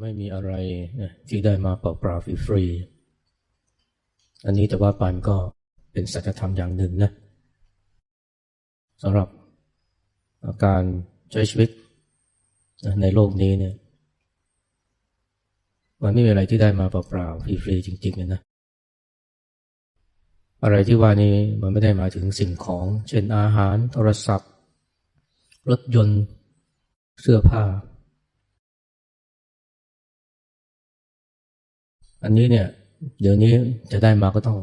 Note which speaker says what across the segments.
Speaker 1: ไม่มีอะไรที่ได้มาเปล่าๆฟรีๆอันนี้แต่ว่าปันก็เป็นสัจธรรมอย่างหนึ่งนะสำหรับการใช้ชีวิตในโลกนี้เนี่ย มันไม่มีอะไรที่ได้มาเปล่าๆฟรีๆจริงๆนะอะไรที่ว่านี้มันไม่ได้หมายถึงสิ่งของ เช่นอาหาร โทรศัพท์ รถยนต์ เสื้อผ้า อันนี้เนี่ย เดี๋ยวนี้จะได้มาก็ต้อง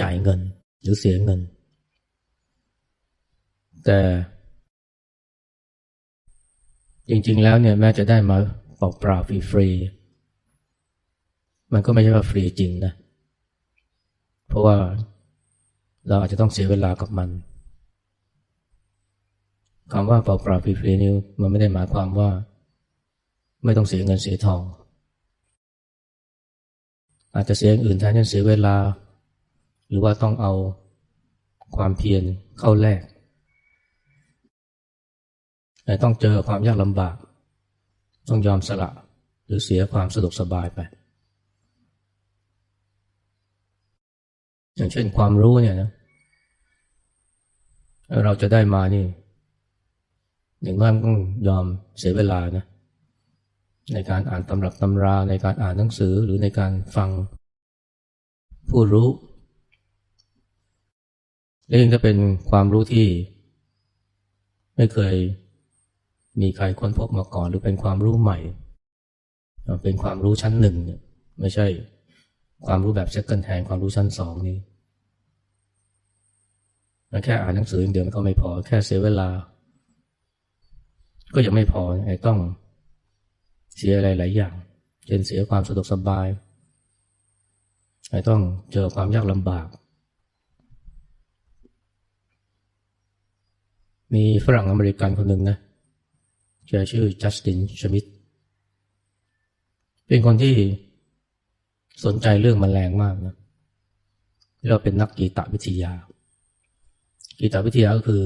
Speaker 1: จ่ายเงิน หรือเสียเงิน แต่จริงๆ แล้วเนี่ยแม้จะได้มาเปล่าๆฟรีๆมันก็ไม่ใช่ว่าฟรีจริงนะ เพราะว่าเราอาจจะต้องเสียเวลากับมันคำว่าเปล่าๆฟรีๆนี่มันไม่ได้หมายความว่า ไม่ต้องเสียเงินเสียทอง อาจจะเสียอย่างอื่นแทนที่นเสียเวลา หรือว่าต้องเอาความเพียรเข้าแลกแต่ต้องเจอความยากลำบาก ต้องยอมสละ หรือเสียความสะดวกสบายไป อย่างเช่นความรู้เนี่ยนะเราจะได้มานี่หนึ่งว่าต้องยอมเสียเวลานะ ในการอ่านตำรับตำราในการอ่านหนังสือหรือในการฟังผู้รู้และยิ่งถ้าเป็นความรู้ที่ ไม่เคยมีใครค้นพบมาก่อน หรือเป็นความรู้ใหม่ เป็นความรู้ชั้นหนึ่งเนี่ยไม่ใช่ความรู้แบบเซ็กเกิลแทนความรู้ชั้นสองนี่แค่อ่านหนังสืออย่างเดียวมันก็ไม่พอ แค่เสียเวลา ก็ยังไม่พอไอ้ต้อง เสียอะไรหลายอย่าง เช่นเสียความสะดวกสบายไอ้ต้องเจอความยากลำบาก มีฝรั่งอเมริกันคนหนึ่งนะแกชื่อจัสตินชมิดเป็นคนที่สนใจเรื่องมแมลงมากนะเราเป็นนักกีตวิทยา กีตวิทยาก็คือ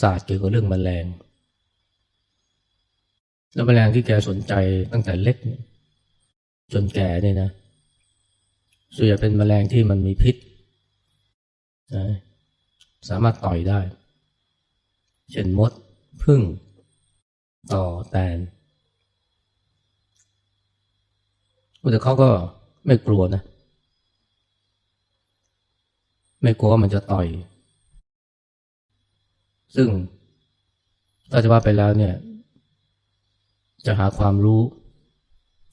Speaker 1: ศาสตร์เกี่ยวกับเรื่องมแมลง แล้วแมลงที่แกสนใจตั้งแต่เล็ก จนแก่เนี่ยนะส่วนใหญ่เป็นมแมลงที่มันมีพิษนะสามารถต่อยได้ เช่นมดพึ่ง ต่อแตนแต่เขาก็ไม่กลัวนะ ไม่กลัวว่ามันจะต่อย ซึ่งถ้าจะว่าไปแล้วเนี่ย จะหาความรู้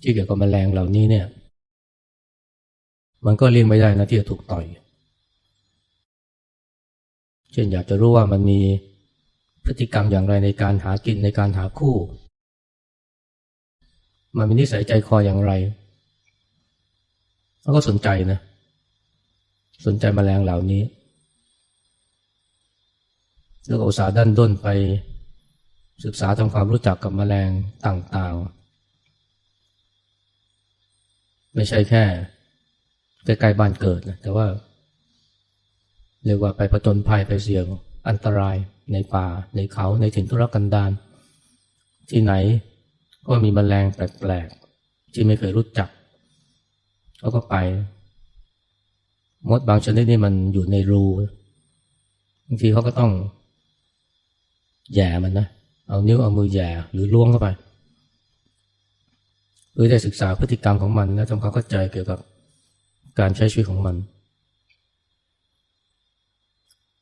Speaker 1: ที่เกี่ยวกับแมลงเหล่านี้เนี่ย มันก็เลี่ยงไม่ได้นะที่จะถูกต่อย เช่นอยากจะรู้ว่ามันมีพฤติกรรมอย่างไรในการหากินในการหาคู่ มันมีนิสัยใจคออย่างไรเขาก็สนใจนะ สนใจมแมลงเหล่านี้ แล้วก็อุตสาห์ดันด้นไป ศึกษาทำความรู้จักกับแมลงต่างๆ ไม่ใช่แค่ใกล้ๆบ้านเกิดนะแต่ว่า เรียกว่าไปผจญภัยไปเสี่ยงอันตรายในป่าในเขาในถิ่นทุรกันดารที่ไหนก็มีมแมลงแปลกๆ ที่ไม่เคยรู้จักเขาก็ไปมดบางชนิดนี่มันอยู่ในรูบางทีเขาก็ต้องแย่มันนะ เอานิ้วเอามือแย่หรือล้วงเข้าไปเพื่อได้ศึกษาพฤติกรรมของมันและทำความเข้าใจเกี่ยวกับการใช้ชีวิตของมัน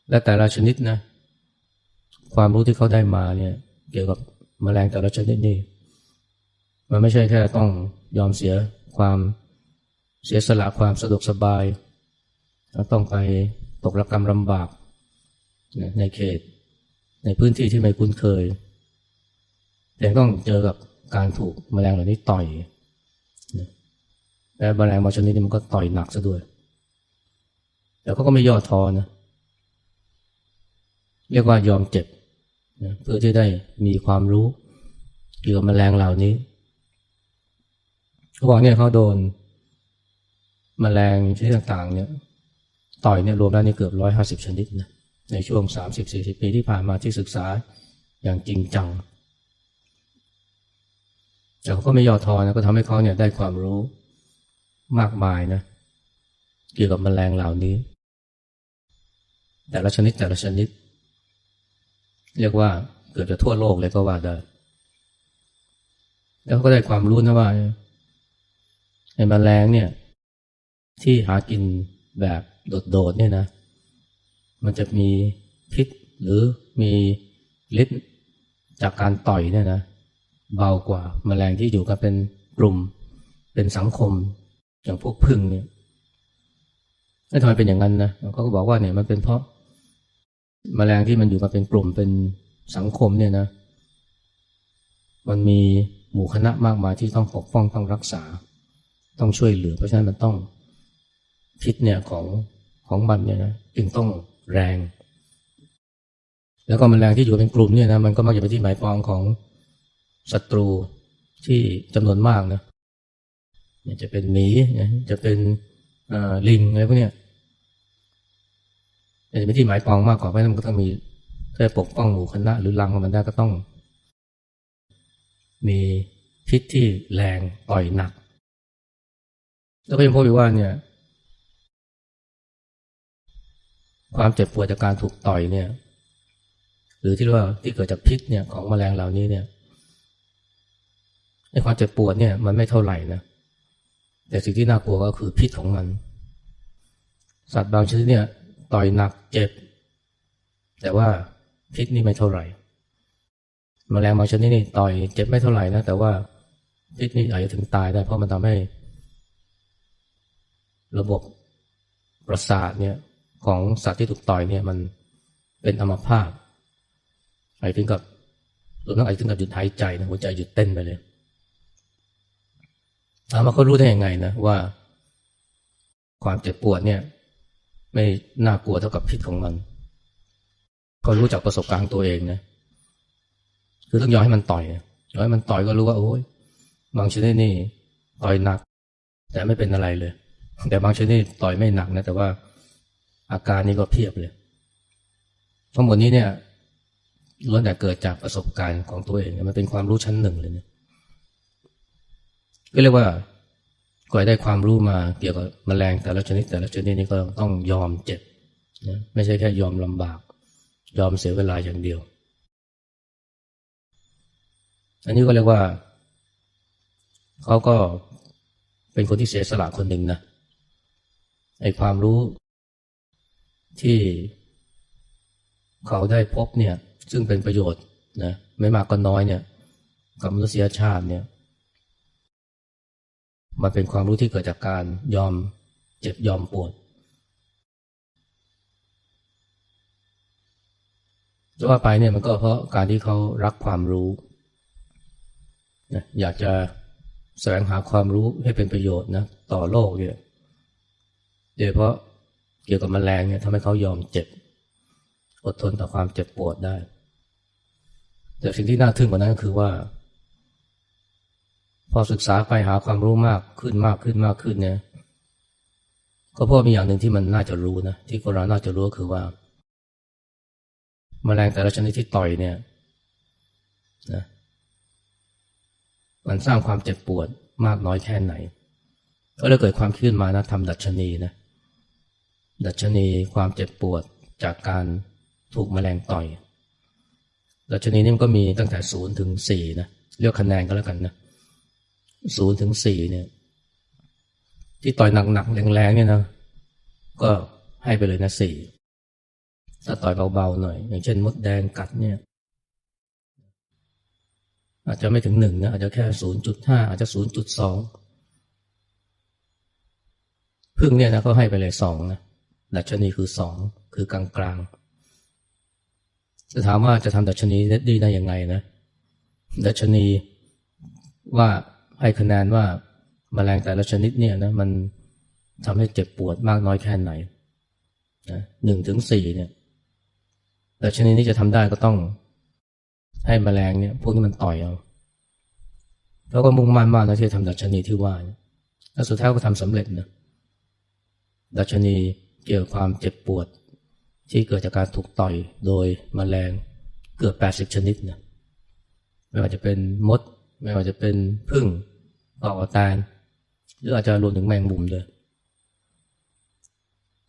Speaker 1: และแต่ละชนิดนะ ความรู้ที่เขาได้มาเนี่ยเกี่ยวกับมแมลงแต่ละชนิดนี่มันไม่ใช่แค่ต้องยอมเสียความเสียสละความสะดวกสบาย ต้องไปตกระกรรมลำบากในเขต ในพื้นที่ที่ไม่คุ้นเคย แต่ต้องเจอกับการถูกแมลงเหล่านี้ต่อยและแมลงบางชนิดมันก็ต่อยหนักซะด้วย แต่เขาก็ไม่ย่อท้อนะ เรียกว่ายอมเจ็บเพื่อที่ได้มีความรู้เกี่ยวกับแมลงเหล่านี้เขาบอกเนี่ยเขาโดนมแมลงชนิดต่างๆ เนี่ย ต่อยเนี่ยรวมแล้วนี่เกือบร้อยห้าสิบชนิดนะในช่วงสามสิบสี่สิบปีที่ผ่านมาที่ศึกษาอย่างจริงจัง แต่เขาก็ไม่ย่อท้อนะก็ทำให้เขาเนี่ยได้ความรู้มากมายนะเกี่ยวกับแมลงเหล่านี้ แต่ละชนิดแต่ละชนิด เรียกว่าเกือบจะทั่วโลกเลยก็ว่าได้ แล้วก็ได้ความรู้นะว่าไอ้แมลงเนี่ย ที่หากินแบบโดดๆเนี่ยนะ มันจะมีพิษหรือมีฤทธิ์จากการต่อยเนี่ยนะ เบากว่าแมลงที่อยู่กันเป็นกลุ่มเป็นสังคมอย่างพวกพึ่งเนี่ยแล้วทำไมเป็นอย่างนั้นนะเขาก็บอกว่าเนี่ยมันเป็นเพราะแมลงที่มันอยู่กันเป็นกลุ่มเป็นสังคมเนี่ยนะ มันมีหมู่คณะมากมายที่ต้องปกป้องต้องรักษา ต้องช่วยเหลือ เพราะฉะนั้นมันต้องพิษเนี่ยของของมันเนี่ยนะจึงต้องแรง แล้วก็แมลงที่อยู่เป็นกลุ่มเนี่ยนะมันก็มักจะเป็นที่หมายปองของ ศัตรูที่จำนวนมากนะจะเป็นหมีจะเป็นลิงอะไรพวกเนี้ยจะเป็นที่หมายปองมากกว่าเพราะนั้นมันก็ต้องมีถ้าปกป้องหมู่คณะหรือรังของมันได้ก็ต้อง มีพิษที่แรงต่อยหนักแล้วก็ยังพบอีกว่าเนี่ย ความเจ็บปวดจากการถูกต่อยเนี่ย หรือที่เรียกว่าที่เกิดจากพิษเนี่ยของแมลงเหล่านี้เนี่ย ในความเจ็บปวดเนี่ยมันไม่เท่าไหร่นะแต่สิ่งที่น่ากลัวก็คือพิษของมัน สัตว์บางชนิดเนี่ยต่อยหนักเจ็บ แต่ว่าพิษนี่ไม่เท่าไหร่มแมลงบางชนิดนี่ต่อยเจ็บไม่เท่าไหร่นะแต่ว่าพิษนี่อาจจะถึงตายได้เพราะมันทำให้ ระบบประสาทเนี่ยของสัตว์ที่ถูกต่อยเนี่ยมันเป็นอัมพาตไอาจถึงกับรวมทั้งอาจถึงกับหยุดหายใจนะหัวใจหยุดเต้นไปเลย ถามว่าเขารู้ได้ยังไงนะว่า ความเจ็บปวดเนี่ย ไม่น่ากลัวเท่ากับพิษของมันเขารู้จากประสบการณ์ตัวเองนะคือต้องยอมให้มันต่อยยอมให้มันต่อยก็รู้ว่าโอ้ยบางชนิดนี่ต่อยหนัก แต่ไม่เป็นอะไรเลย แต่บางชนิดต่อยไม่หนักนะ แต่ว่าอาการนี้ก็เพียบเลย ทั้งหมดนี้เนี่ยล้วนแต่เกิดจากประสบการณ์ของตัวเองมันเป็นความรู้ชั้นหนึ่งเลยเนี่ย ก็เรียกว่าก่อยได้ความรู้มาเกี่ยวกับมแมลงแต่ละชนิดแต่ละชนิดนี้ก็ต้องยอมเจ็บนะไม่ใช่แค่ยอมลำบาก ยอมเสียเวลาอย่างเดียว อันนี้ก็เรียกว่า เขาก็เป็นคนที่เสียสละคนหนึ่งนะไอความรู้ที่เขาได้พบเนี่ย ซึ่งเป็นประโยชน์นะไม่มากก็น้อยเนี่ย กับมนุษยชาติเนี่ย มันเป็นความรู้ที่เกิดจากการยอมเจ็บยอมปวดจะว่าไปเนี่ยมันก็เพราะการที่เขารักความรู้นะอยากจะแสวงหาความรู้ให้เป็นประโยชน์นะต่อโลกเนี่ยโดยเพราะเกี่ยวกับมแมลงเนี่ยทำให้เขายอมเจ็บ อดทนต่อความเจ็บปวดได้ แต่สิ่งที่น่าทึ่งกว่านั้นก็คือว่า พอศึกษาไปหาความรู้มากขึ้นมากขึ้นมากขึ้นเนี่ยก็เพราะมีอย่างหนึ่งที่มันน่าจะรู้นะที่คนเราน่าจะรู้คือว่าแมลงแต่ละชนิดที่ต่อยเนี่ยนะมันสร้างความเจ็บปวดมากน้อยแค่ไหน ก็เลยเกิดความคิดมานะทำดัชนีนะดัชนีความเจ็บปวดจากการถูกแมลงต่อยดัชนีนี้มันก็มีตั้งแต่ศูนย์ถึงสี่นะเรียกคะแนนก็แล้วกันนะ ศูนย์ถึงสี่เนี่ย ที่ต่อยหนักๆแรงๆเนี่ยนะก็ให้ไปเลยนะสี่ถ้าต่อยเบาๆหน่อย อย่างเช่นมดแดงกัดเนี่ย อาจจะไม่ถึงหนึ่งนะอาจจะแค่ศูนย์จุดห้าอาจจะศูนย์จุดสองพึ่งเนี่ยนะก็ให้ไปเลยสองนะดัชนีคือสองคือกลางกลางจะถามว่าจะทำดัชนีได้ได้ยังไงนะดัชนีว่า ให้คะแนนว่ามาแมลงแต่ละชนิดเนี่ยนะมันทำให้เจ็บปวดมากน้อยแค่ไหนนะหนึ่งถึงสี่เนี่ย แต่ชนิดนี้จะทำได้ก็ต้อง ให้มแมลงเนี่ย พวกนี้มันต่อยเอาแล้วก็มุ่งมั่นมากนะที่ทำดัชนีที่ว่าแล้วสุดท้ายก็ทำสำเร็จนะดัชนีเกี่ยวกับความเจ็บปวด ที่เกิดจากการถูกต่อยโดยมแมลงเกือบแปดสิบชนิดนะไม่ว่าจะเป็นมด ไม่ว่าจะเป็นพึ่ง ต่อแตนหรืออาจจะรวมถึงแมงมุมด้วย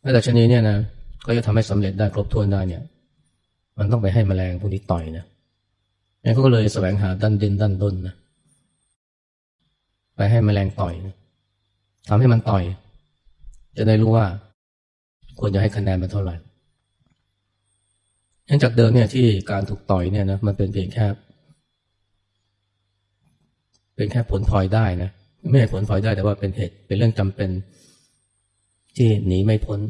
Speaker 1: แม้แต่ชนิดเนี่ยนะก็จะทำให้สำเร็จได้ครบถ้วนได้เนี่ย มันต้องไปให้แมลงพวกนี้ต่อยนะงั้นก็เลยแสวงหาดันดินดันด้นนะไปให้แมลงต่อยนะทำให้มันต่อย จะได้รู้ว่าควรจะให้คะแนนมันเท่าไหร่ยังจากเดิมเนี่ยที่การถูกต่อยเนี่ยนะมันเป็นเพียงแค่ เป็นแค่ผลพลอยได้นะไม่ใช่ผลพลอยได้แต่ว่าเป็นเหตุเป็นเรื่องจำเป็น ที่หนีไม่พ้น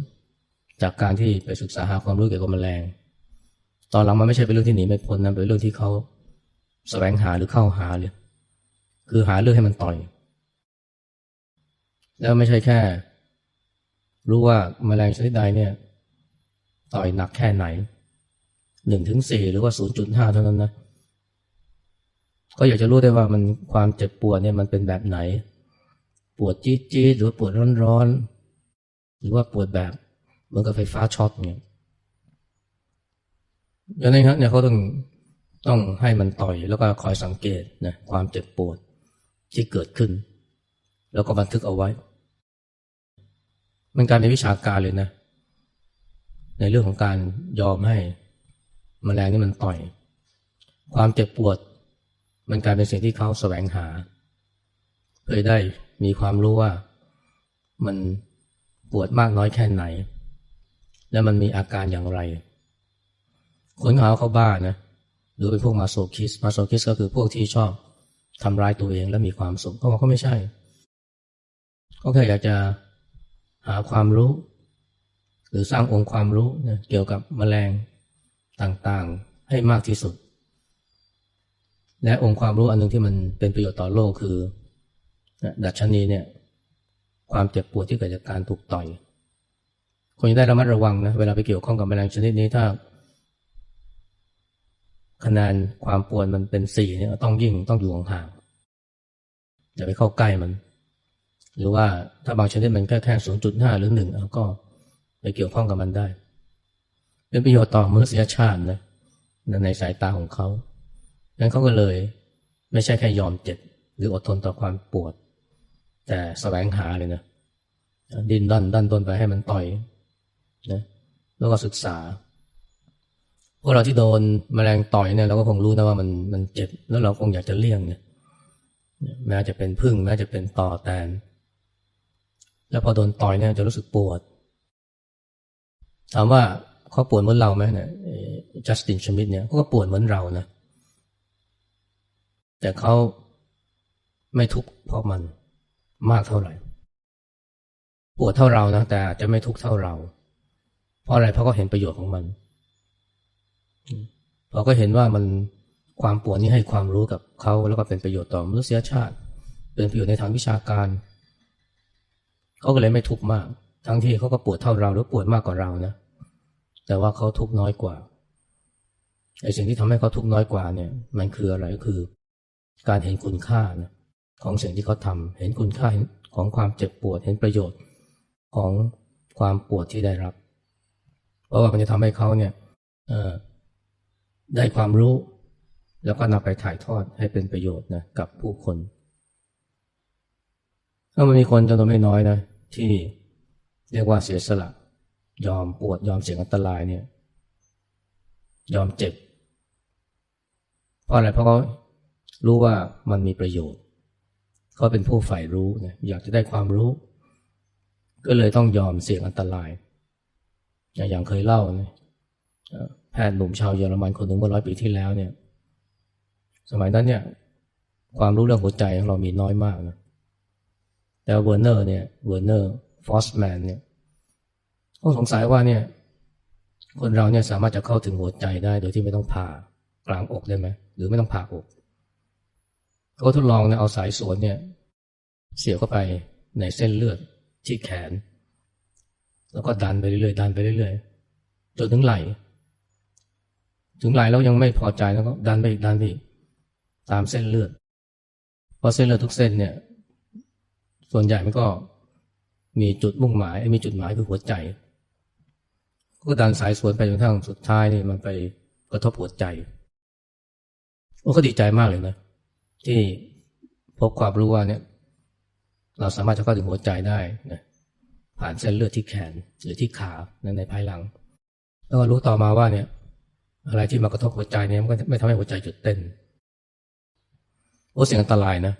Speaker 1: จากการที่ไปศึกษาหาความรู้เกี่ยวกับแมลง ตอนหลังมันไม่ใช่เป็นเรื่องที่หนีไม่พ้นนะเป็นเรื่องที่เขาแสวงหาหรือเข้าหาเลยคือหาเรื่องให้มันต่อย แล้วไม่ใช่แค่ รู้ว่าแมลงชนิดใดเนี่ย ต่อยหนักแค่ไหนหนึ่งถึงสี่หรือว่าศูนย์จุดห้าเท่านั้นนะ ก็อยากจะรู้ได้ว่ามันความเจ็บปวดเนี่ยมันเป็นแบบไหน ปวดจี๊ดจี๊ดหรือปวดร้อนร้อนหรือว่าปวดแบบเหมือนกับไฟฟ้าช็อตเนี่ยดังนั้นครับเนี่ยเขาต้องต้องให้มันต่อยแล้วก็คอยสังเกตนะความเจ็บปวดที่เกิดขึ้น แล้วก็บันทึกเอาไว้ มันการเป็นวิชาการเลยนะ ในเรื่องของการยอมให้มแมลงนี่มันต่อย ความเจ็บปวด มันกลายเป็นสิ่งที่เขาแสวงหาเพื่อได้มีความรู้ว่ามันปวดมากน้อยแค่ไหน และมันมีอาการอย่างไร คนเขาเขาบ้านะหรือเป็นพวกมาโซคิสมาโซคิสก็คือพวกที่ชอบทำร้ายตัวเองและมีความสุขเขาบอกเขาไม่ใช่เขาแค่อยากจะหาความรู้ หรือสร้างองค์ความรู้เกี่ยวกับแมลงต่างๆให้มากที่สุด และองค์ความรู้อันหนึ่งที่มันเป็นประโยชน์ต่อโลกคือ ดัชนีเนี่ย ความเจ็บปวดที่เกิดจากการถูกต่อยคนจะได้ระมัดระวังนะเวลาไปเกี่ยวข้องกับแมลงชนิดนี้ถ้าคะแนนความปวดมันเป็นสี่เนี่ยต้องยิ่งต้องอยู่ห่างอย่าไปเข้าใกล้มัน หรือว่าถ้าบางชนิดมันแค่แค่ศูนย์จุดห้าหรือหนึ่งก็ไปเกี่ยวข้องกับมันได้ เป็นประโยชน์ต่อมนุษยชาตินะในสายตาของเขา นั้นเขาก็เลย ไม่ใช่แค่ยอมเจ็บหรืออดทนต่อความปวด แต่แสวงหาเลยนะดินดันดันต้นไปให้มันต่อยนะแล้วก็ศึกษาพวกเราที่โดนมแมลงต่อยเนี่ยเราก็คงรู้นะว่ามันมันเจ็บแล้วเราคงอยากจะเลี่ยงเนี่ยแม้จะเป็นพึ่งแม้จะเป็นต่อแตน แล้วพอโดนต่อยเนี่ยจะรู้สึกปวด ถามว่าเขาปวดเหมือนเราไหมเนี่ยจัสตินชมิดเนี่ยเขาก็ปวดเหมือนเรานะ แต่เขาไม่ทุกข์เพราะมันมากเท่าไหร่ ปวดเท่าเรานะแต่อาจจะไม่ทุกข์เท่าเรา เพราะอะไรเพราะเขาเห็นประโยชน์ของมันเพอก็เห็นว่ามันความปวดนี้ให้ความรู้กับเขาแล้วก็เป็นประโยชน์ต่อมนุษยชาติ เป็นประโยชน์ในทางวิชาการเขาก็เลยไม่ทุกข์มาก ทั้งที่เขาก็ปวดเท่าเราหรือปวดมากกว่าเรานะแต่ว่าเขาทุกน้อยกว่าไอ้สิ่งที่ทำให้เขาทุกน้อยกว่าเนี่ย มันคืออะไรก็คือ การเห็นคุณค่านะของสิ่งที่เขาทาเห็นคุณค่าของความเจ็บปวด เห็นประโยชน์ของความปวดที่ได้รับ เพราะว่ามันจะทำให้เขาเนี่ยได้ความรู้ แล้วก็นำไปถ่ายทอดให้เป็นประโยชน์นะกับผู้คนถ้ามันมีคนจำนวนไม่น้อยนะที่เรียกว่าเสียสละยอมปวดยอมเสี่ยงอันตรายเนี่ย ยอมเจ็บเพราะอะไรเพราะเขา รู้ว่ามันมีประโยชน์เขาเป็นผู้ใฝ่รู้นี่ยอยากจะได้ความรู้ ก็เลยต้องยอมเสี่ยงอันตราย อย่างเคยเล่านี่ยแพทย์หนุ่มชาวเยอรมันคนหนึ่งเมื่อร้อยปีที่แล้วเนี่ย สมัยนั้นเนี่ย ความรู้เรื่องหัวใจของเรามีน้อยมากนะแต่เวอร์เนอร์เนี่ยเวอร์เนอร์ฟอสแมนเนี่ยก็สงสัยว่าเนี่ย คนเราเนี่ยสามารถจะเข้าถึงหัวใจได้โดยที่ไม่ต้องผ่ากลางอกได้ไหมหรือไม่ต้องผ่าอก เขาทดลองเนี่ยเอาสายสวนเนี่ย เสียบเข้าไปในเส้นเลือดที่แขน แล้วก็ดันไปเรื่อยๆดันไปเรื่อยๆจนถึงไหลถึงไหลแล้วยังไม่พอใจแล้วก็ดันไปอีกดันไปอีกตามเส้นเลือดเพราะเส้นเลือดทุกเส้นเนี่ย ส่วนใหญ่มันก็มีจุดมุ่งหมายมีจุดหมายคือหัวใจ ก็ดันสายสวนไปจนทั้งสุดท้ายนี่มันไปกระทบหัวใจโอ้ก็ดีใจมากเลยนะ ที่พบความรู้ว่าเนี่ย เราสามารถจะเข้าถึงหัวใจได้นะผ่านเส้นเลือดที่แขนหรือที่ขาในภายหลัง แล้วก็รู้ต่อมาว่าเนี่ย อะไรที่มากระทบหัวใจเนี่ยมันก็ไม่ทำให้หัวใจหยุดเต้นโอ้เสียงอันตรายนะ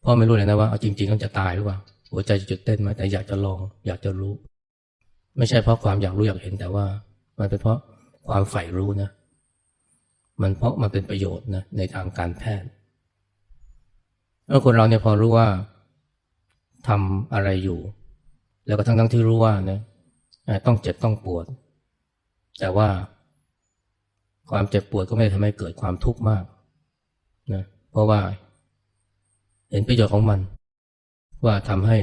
Speaker 1: เพราะไม่รู้เลยนะว่าเอาจริงๆมันจะตายหรือเปล่าหัวใจจะหยุดเต้นไหมแต่อยากจะลอง อยากจะรู้ ไม่ใช่เพราะความอยากรู้อยากเห็นแต่ว่า มันเป็นเพราะความใฝ่รู้นะ มันเพราะมันเป็นประโยชน์นะในทางการแพทย์ แล้วคนเราเนี่ยพอรู้ว่าทำอะไรอยู่ แล้วก็ทั้งทั้งที่รู้ว่านะต้องเจ็บต้องปวด แต่ว่าความเจ็บปวดก็ไม่ได้ทำให้เกิดความทุกข์มากนะเพราะว่าเห็นประโยชน์ของมัน ว่าทำให้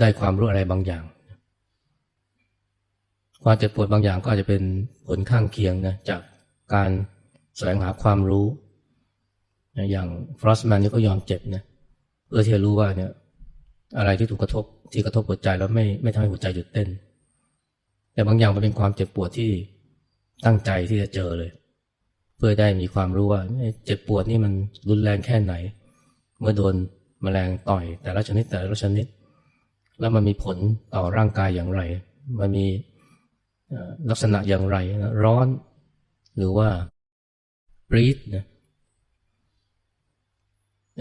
Speaker 1: ได้ความรู้อะไรบางอย่าง ความเจ็บปวดบางอย่างก็อาจจะเป็นผลข้างเคียงนะจากการแสวงหาความรู้ อย่างฟรอสแมนนี่ก็ยอมเจ็บนะเพื่อที่จะรู้ว่าเนี่ย อะไรที่ถูกกระทบที่กระทบหัวใจแล้วไม่ไม่ทำให้หัวใจหยุดเต้น แต่บางอย่างมันเป็นความเจ็บปวดที่ตั้งใจที่จะเจอเลย เพื่อได้มีความรู้ว่าเจ็บปวดนี่มันรุนแรงแค่ไหน เมื่อโดนมแมลงต่อย แต่ละชนิดแต่ละชนิด แล้วมันมีผลต่อร่างกายอย่างไร มันมีลักษณะอย่างไร ร้อน หรือว่าปรีดนะ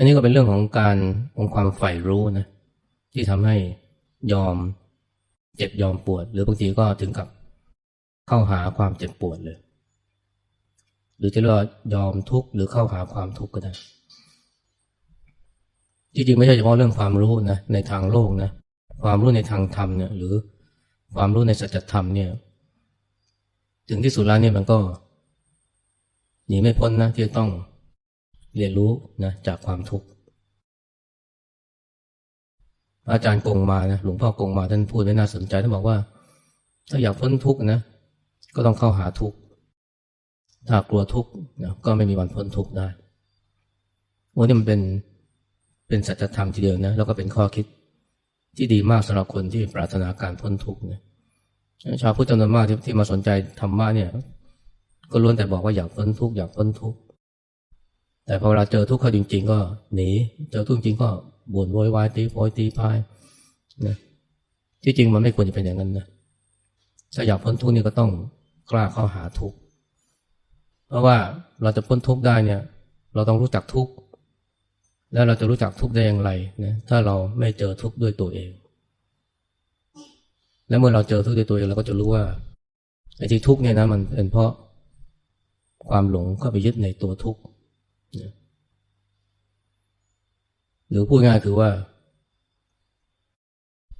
Speaker 1: อันนี้ก็เป็นเรื่องของการของความใฝ่รู้นะที่ทำให้ยอมเจ็บยอมปวด หรือบางทีก็ถึงกับเข้าหาความเจ็บปวดเลย หรือจะเรียกว่ายอมทุกข์หรือเข้าหาความทุกข์ก็ได้จริงๆไม่ใช่เฉพาะเรื่องความรู้นะในทางโลกนะความรู้ในทางธรรมเนี่ยหรือความรู้ในสัจธรรมเนี่ย ถึงที่สุดแล้วเนี่ยมันก็หนีไม่พ้นนะที่จะต้อง เรียนรู้นะจากความทุกข์อาจารย์กงมานะหลวงพ่อกงมาท่านพูดไว้น่าสนใจท่านบอกว่า ถ้าอยากพ้นทุกข์นะ ก็ต้องเข้าหาทุกข์ถ้ากลัวทุกข์นะก็ไม่มีวันพ้นทุกข์ได้โอ้นี่มันเป็นเป็นสัจธรรมทีเดียวนะแล้วก็เป็นข้อคิดที่ดีมากสำหรับคนที่ปรารถนาการพ้นทุกข์นะชาวพุทธจำนวนมากที่ที่มาสนใจธรรมะเนี่ย ก็ล้วนแต่บอกว่าอยากพ้นทุกข์อยากพ้นทุกข์ แต่พอเวลาเจอทุกข์เขาจริง ๆ ก็หนี เจอทุกข์จริงก็บ่นโวยวายตีโพยตีพายนะที่จริงมันไม่ควรจะเป็นอย่างนั้นนะถ้าอยากพ้นทุกข์นี่ก็ต้องกล้าเข้าหาทุกข์เพราะว่าเราจะพ้นทุกข์ได้เนี่ย เราต้องรู้จักทุกข์แล้วเราจะรู้จักทุกข์ได้อย่างไรนะถ้าเราไม่เจอทุกข์ด้วยตัวเอง และเมื่อเราเจอทุกข์ด้วยตัวเองเราก็จะรู้ว่าไอ้ที่ทุกข์เนี่ยนะมันเป็นเพราะความหลงเข้าไปยึดในตัวทุกข์ หรือพูดง่ายคือว่า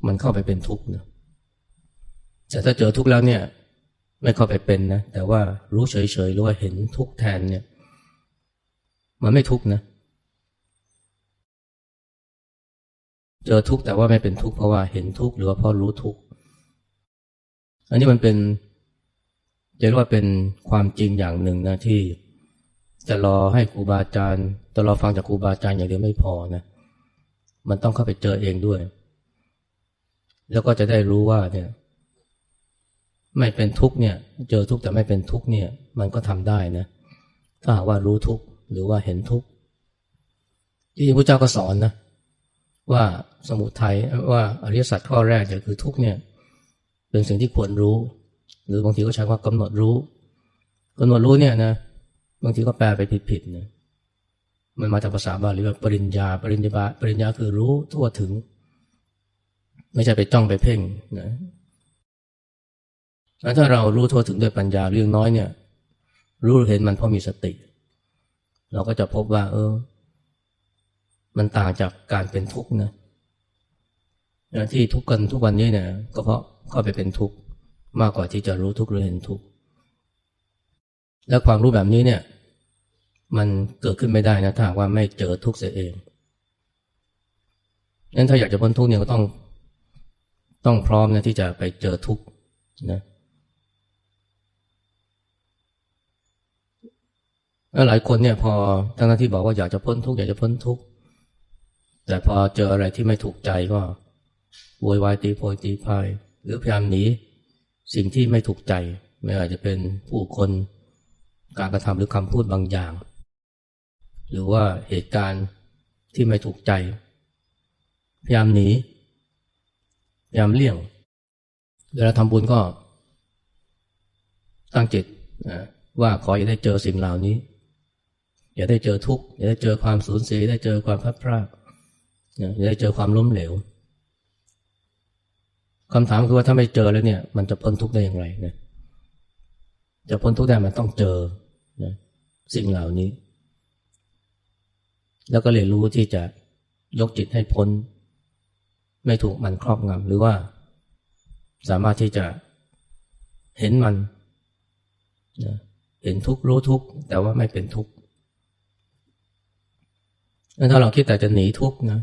Speaker 1: มันเข้าไปเป็นทุกข์นะแต่ถ้าเจอทุกข์แล้วเนี่ย ไม่เข้าไปเป็นนะแต่ว่ารู้เฉยๆหรือว่าเห็นทุกข์แทนเนี่ย มันไม่ทุกข์นะ เจอทุกข์แต่ว่าไม่เป็นทุกข์เพราะว่าเห็นทุกข์หรือว่าเพราะรู้ทุกข์อันนี้มันเป็นจะเรียกว่าเป็นความจริงอย่างหนึ่งนะที่ จะรอให้ครูบาอาจารย์จะรอฟังจากครูบาอาจารย์อย่างเดียวไม่พอนะ มันต้องเข้าไปเจอเองด้วย แล้วก็จะได้รู้ว่าเนี่ย ไม่เป็นทุกเนี่ย เจอทุกแต่ไม่เป็นทุกเนี่ย มันก็ทำได้นะ ถ้าหากว่ารู้ทุกหรือว่าเห็นทุกที่พระเจ้าก็สอนนะว่าสมุทัยว่าอริยสัจข้อแรกเนี่ยคือทุกเนี่ย เป็นสิ่งที่ควรรู้ หรือบางทีก็ใช้ว่ากำหนดรู้กำหนดรู้เนี่ยนะ บางทีก็แปลไปผิดๆนะมันมาจากภาษาบาลีว่าปริญญา ปริญญาปริญญาคือรู้ทั่วถึง ไม่ใช่ไปจ้องไปเพ่งนะแล้วถ้าเรารู้ทั่วถึงด้วยปัญญาเรื่องน้อยเนี่ย รู้เห็นมันเพราะมีสติ เราก็จะพบว่า เออ มันต่างจากการเป็นทุกข์นะที่ทุกข์กันทุกวันนี้เนี่ย ก็เพราะเข้าไปเป็นทุกข์มากกว่าที่จะรู้ทุกข์หรือเห็นทุกข์ และความรู้แบบนี้เนี่ย มันเกิดขึ้นไม่ได้นะถ้าว่าไม่เจอทุกข์เสียเองนั้นถ้าอยากจะพ้นทุกข์เนี่ยก็ต้อง ต้องพร้อมนะที่จะไปเจอทุกข์นะแล้วหลายคนเนี่ยพอทั้งที่บอกว่าอยากจะพ้นทุกข์อยากจะพ้นทุกข์แต่พอเจออะไรที่ไม่ถูกใจก็โวยวายตีโพยตีพายหรือพยายามหนีสิ่งที่ไม่ถูกใจ ไม่ว่าจะเป็นผู้คน การกระทำหรือคำพูดบางอย่าง หรือว่าเหตุการณ์ที่ไม่ถูกใจ พยายามหนี พยายามเลี่ยง เวลาทำบุญก็ ตั้งจิตว่าขออย่าได้เจอสิ่งเหล่านี้ อย่าได้เจอทุกข์อย่าได้เจอความสูญเสียอย่าได้เจอความพลัดพรากนะอย่าได้เจอความล้มเหลวคำถามคือว่าถ้าไม่เจอแล้วเนี่ย มันจะพ้นทุกข์ได้อย่างไรนะจะพ้นทุกข์ได้มันต้องเจอ สิ่งเหล่านี้ แล้วก็เรียนรู้ที่จะยกจิตให้พ้น ไม่ถูกมันครอบงำหรือว่า สามารถที่จะเห็นมันนะเห็นทุกข์รู้ทุกข์แต่ว่าไม่เป็นทุกข์แล้วถ้าเราคิดแต่จะหนีทุกข์นะ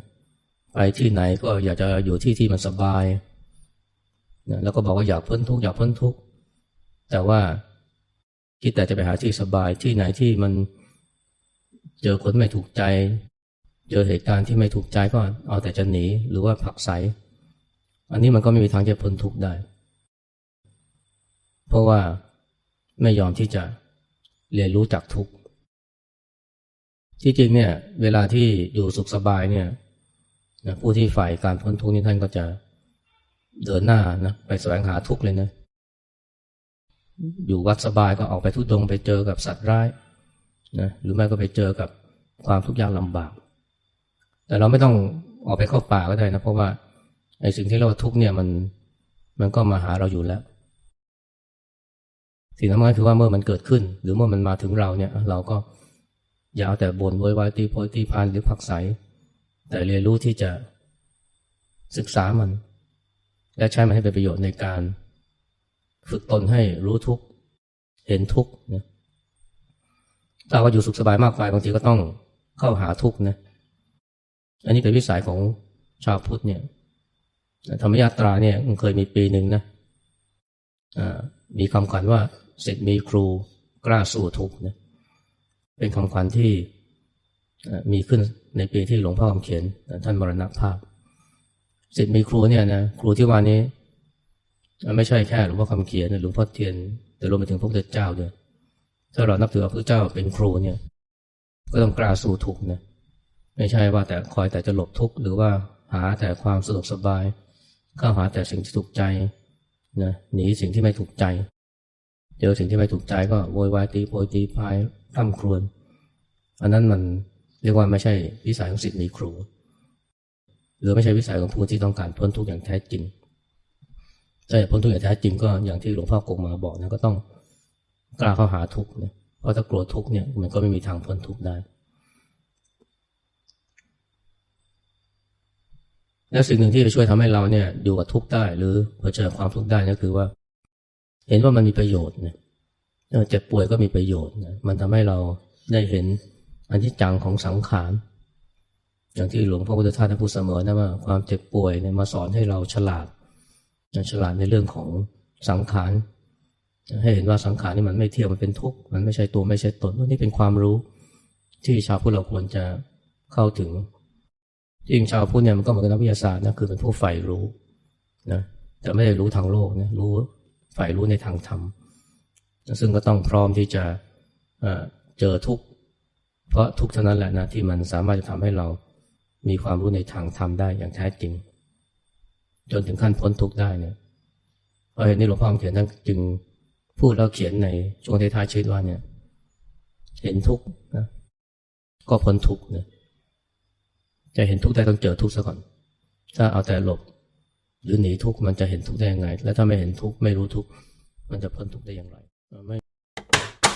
Speaker 1: ไปที่ไหนก็อยากจะอยู่ที่ที่มันสบายนะแล้วก็บอกว่าอยากพ้นทุกข์อยากพ้นทุกข์แต่ว่า คิดแต่จะไปหาที่สบายที่ไหนที่มันเจอคนไม่ถูกใจ เจอเหตุการณ์ที่ไม่ถูกใจก็เอาแต่จะหนีหรือว่าผักไสอันนี้มันก็ไม่มีทางจะพ้นทุกข์ได้ เพราะว่าไม่ยอมที่จะเรียนรู้จักทุกข์ที่จริงเนี่ย เวลาที่อยู่สุขสบายเนี่ยผู้ที่ฝ่ายการพ้นทุกข์นี่ท่านก็จะเดินหน้านะไปแสวงหาทุกข์เลยนะ อยู่วัดสบายก็ออกไปทุดงไปเจอกับสัตว์ร้ายนะหรือไม่ก็ไปเจอกับความทุกข์ยากลำบาก แต่เราไม่ต้องออกไปเข้าป่าก็ได้นะเพราะว่าไอ้สิ่งที่เราทุกข์เนี่ยมันมันก็มาหาเราอยู่แล้ว สิ่งสำคัญคือว่าเมื่อมันเกิดขึ้น หรือเมื่อมันมาถึงเราเนี่ย เราก็อย่าเอาแต่บนโวยวายตีโพยตีพานหรือผักใสแต่เรียนรู้ที่จะศึกษามัน และใช้มันให้เป็นประโยชน์ในการ ฝึกตนให้รู้ทุกเห็นทุกนะถ้าว่าอยู่สุขสบายมากไปบางทีก็ต้องเข้าหาทุกนะ อันนี้เป็นวิสัยของชาวพุทธเนี่ยธรรมยาตราเนี่ยมันเคยมีปีหนึ่งนะมีคำขวัญว่าเสร็จมีครูกล้าสู้ทุกนะเป็นคำขวัญที่มีขึ้นในปีที่หลวงพ่อคำเขียนท่านมรณภาพสิทธิ์มีครูเนี่ยนะครูที่ว่านี้ ไม่ใช่แค่หลวงพ่อคำเขียนหลวงพ่อเทียน แต่รวมไปถึงพระพุทธเจ้าด้วยถ้าเรานับถือพระเจ้าเป็นครูเนี่ย ก็ต้องกล้าสู้ทุกนะไม่ใช่ว่าแต่คอยแต่จะหลบทุกข์หรือว่าหาแต่ความสะดวกสบาย เข้าหาแต่สิ่งที่ถูกใจนะหนีสิ่งที่ไม่ถูกใจ เจอสิ่งที่ไม่ถูกใจก็โวยวายตีโพยตีพายร่ำครวญอันนั้นมันเรียกว่าไม่ใช่วิสัยของสิทธิ์มีครู หรือไม่ใช่วิสัยของผู้ที่ต้องการพ้นทุกข์อย่างแท้จริง ถ้าอยากพ้นทุกข์อย่างแท้จริงก็อย่างที่หลวงพ่อกงมาบอกนะก็ต้องกล้าเข้าหาทุกข์เนี่ยเพราะถ้ากลัวทุกข์เนี่ยมันก็ไม่มีทางพ้นทุกข์ได้ และสิ่งหนึ่งที่จะช่วยทำให้เราเนี่ยอยู่กับทุกข์ได้ หรือเผชิญความทุกข์ได้ก็คือว่า เห็นว่ามันมีประโยชน์เนี่ยเจ็บป่วยก็มีประโยชน์นะมันทำให้เราได้เห็นอันที่จังของสังขารอย่างที่หลวงพ่อพุทธทาสพูดเสมอนะว่าความเจ็บป่วยเนี่ยมาสอนให้เราฉลาด ฉลาดในเรื่องของสังขารให้เห็นว่าสังขารนี่มันไม่เที่ยวมันเป็นทุกข์มันไม่ใช่ตัวไม่ใช่ตนนี่เป็นความรู้ ที่ชาวพุทธเราควรจะเข้าถึงจริงชาวพุทธเนี่ยมันก็เหมือนกับนักวิทยาศาสตร์นะคือเป็นผู้ใฝ่รู้นะแต่ไม่ได้รู้ทางโลกนะรู้ใฝ่รู้ในทางธรรมซึ่งก็ต้องพร้อมที่จะเจอทุกข์เพราะทุกข์เท่านั้นแหละนะที่มันสามารถจะทำให้เรามีความรู้ในทางธรรมได้อย่างแท้จริง จนถึงขั้นพ้นทุกข์ได้เนี่ยเพราะเหตุนี้หลวงพ่อเขียนท่านจึงพูดแล้วเขียนในช่วงท้ายชีวิตว่าเนี่ย เห็นทุกข์นะก็พ้นทุกข์นะจะเห็นทุกข์ได้ต้องเจอทุกข์ซะก่อน ถ้าเอาแต่หลบหรือหนีทุกข์มันจะเห็นทุกข์ได้ยังไง แล้วถ้าไม่เห็นทุกข์ไม่รู้ทุกข์มันจะพ้นทุกข์ได้อย่างไรไม่